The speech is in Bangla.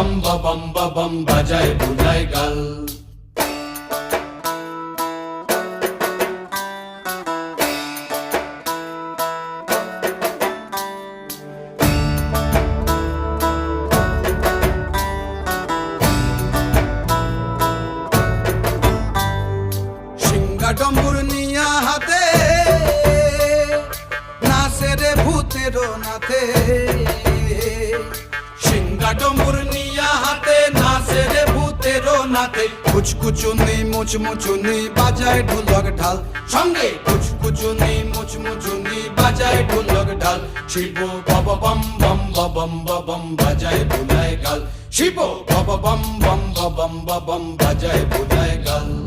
বম বম বম বাজায় বুলায় গাল ডম্বুর নিয়া হাতে, নাচে রে ভূতের নাথে সিংহা ডম্বুর নাথে কুচকুচুনি মুচমুচুনি, বাজায় ঢোলক ঢাল। সঙ্গে কুচকুচুনি মুচমুচুনি, বাজায় ঢোলক ঢাল। শিব বব বম বম বম বম বাজায় বুলায় গাল। শিব বব বম বম বম বম বাজায় বুলায় গাল।